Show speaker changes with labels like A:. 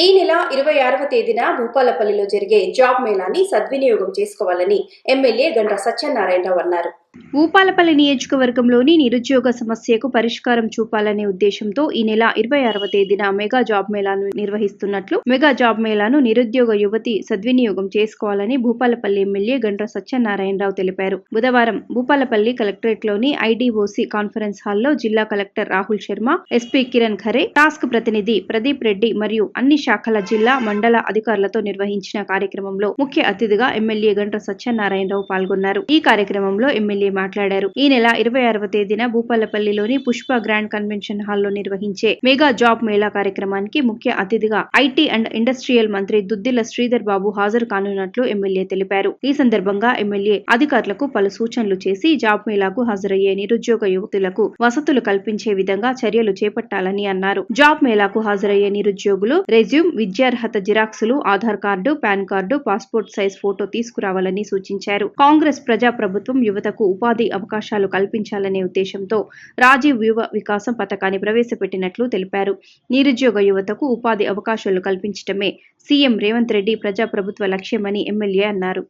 A: ఈ నెల ఇరవై ఆరవ తేదీన భూపాలపల్లిలో జరిగే జాబ్ మేళాని సద్వినియోగం చేసుకోవాలని ఎమ్మెల్యే గండ్ర సత్యనారాయణరావు అన్నారు.
B: భూపాలపల్లి నియోజకవర్గంలోని నిరుద్యోగ సమస్యకు పరిష్కారం చూపాలనే ఉద్దేశంతో ఈ నెల ఇరవై ఆరవ తేదీన మెగా జాబ్ మేళాను నిర్వహిస్తున్నట్లు మెగా జాబ్ మేళాను నిరుద్యోగ యువతి సద్వినియోగం చేసుకోవాలని భూపాలపల్లి ఎమ్మెల్యే గండ్ర సత్యనారాయణరావు తెలిపారు. బుధవారం భూపాలపల్లి కలెక్టరేట్లోని ఐడీఓసీ కాన్ఫరెన్స్ హాల్లో జిల్లా collector Rahul Sharma SP Kiran Khare task ప్రతినిధి ప్రదీప్ రెడ్డి మరియు అన్ని శాఖల జిల్లా మండల అధికారులతో నిర్వహించిన కార్యక్రమంలో ముఖ్య అతిథిగా ఎమ్మెల్యే గండ్ర సత్యనారాయణరావు పాల్గొన్నారు. ఈ కార్యక్రమంలో ఎమ్మెల్యే మాట్లాడారు. ఈ నెల ఇరవై ఆరవ తేదీన భూపాలపల్లిలోని పుష్ప గ్రాండ్ కన్వెన్షన్ హాల్లో నిర్వహించే మెగా జాబ్ మేళా కార్యక్రమానికి ముఖ్య అతిథిగా ఐటీ అండ్ ఇండస్ట్రియల్ మంత్రి దుద్దిల శ్రీధర్ బాబు హాజరు కానున్నట్లు ఎమ్మెల్యే తెలిపారు. ఈ సందర్భంగా ఎమ్మెల్యే అధికారులకు పలు సూచనలు చేసి జాబ్ మేళాకు హాజరయ్యే నిరుద్యోగ యువతులకు వసతులు కల్పించే విధంగా చర్యలు చేపట్టాలని అన్నారు. జాబ్ మేళాకు హాజరయ్యే నిరుద్యోగులు రెజ్యూమ్ విద్యార్హత జిరాక్సులు Aadhaar card PAN card passport size photo తీసుకురావాలని సూచించారు. కాంగ్రెస్ ప్రజా ప్రభుత్వం యువతకు ఉపాధి అవకాశాలు కల్పించాలనే ఉద్దేశంతో రాజీవ్ యువ వికాసం పథకాన్ని ప్రవేశపెట్టినట్లు తెలిపారు. నిరుద్యోగ యువతకు ఉపాధి అవకాశాలు కల్పించడమే సీఎం రేవంత్ రెడ్డి ప్రజాప్రభుత్వ లక్ష్యమని ఎమ్మెల్యే అన్నారు.